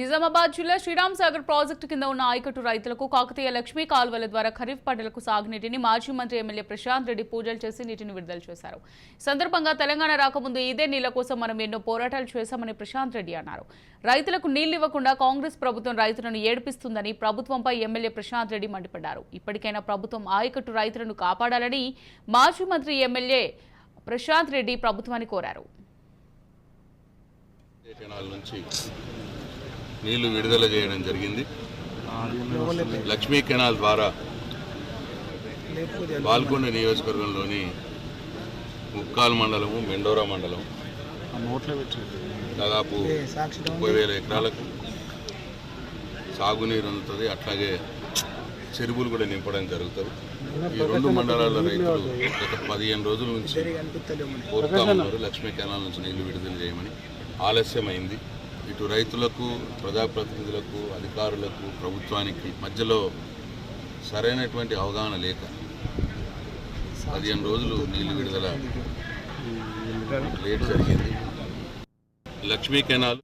నిజామాబాద్ జిల్లా శ్రీరామ్ సాగర్ ప్రాజెక్టు కింద ఉన్న ఆయకట్టు రైతులకు కాకతీయ లక్ష్మీ కాల్వల ద్వారా ఖరీఫ్ పంటలకు సాగునీటిని మాజీ మంత్రి ఎమ్మెల్యే ప్రశాంత్ రెడ్డి పూజలు చేసి నీటిని విడుదల చేశారు. సందర్భంగా తెలంగాణ రాకముందు ఇదే నీళ్ళ కోసం మనం ఎన్నో పోరాటాలు చేశామని ప్రశాంత్ రెడ్డి అన్నారు. రైతులకు నీళ్ళు ఇవ్వకుండా కాంగ్రెస్ ప్రభుత్వం రైతులను ఏడిపిస్తుందని ప్రభుత్వంపై ఎమ్మెల్యే ప్రశాంత్ రెడ్డి మండిపడ్డారు. ఇప్పటికైనా ప్రభుత్వం ఆయకట్టు రైతులను కాపాడాలని మాజీ మంత్రి ఎమ్మెల్యే ప్రశాంత్ రెడ్డి ప్రభుత్వాన్ని కోరారు. నుంచి నీళ్ళు విడుదల చేయడం జరిగింది. లక్ష్మీ కెనాల్ ద్వారా పాల్గొండ నియోజకవర్గంలోని ముక్కాల్ మండలము మెండోరా మండలం దాదాపు ముప్పై వేల ఎకరాలకు సాగునీరు అందుతుంది. అట్లాగే చెరువులు కూడా నింపడం జరుగుతుంది. ఈ రెండు మండలాల రైతులు గత పదిహేను రోజుల నుంచి కోరుతా ఉన్నారు. లక్ష్మీ కెనాల్ నుంచి నీళ్ళు విడుదల చేయమని ఆలస్యమైంది. ఇటు రైతులకు ప్రజాప్రతినిధులకు అధికారులకు ప్రభుత్వానికి మధ్యలో సరైనటువంటి అవగాహన లేక పదిహేను రోజులు నీళ్ళు విడుదల లేట్ జరిగింది. లక్ష్మీ కెనాల్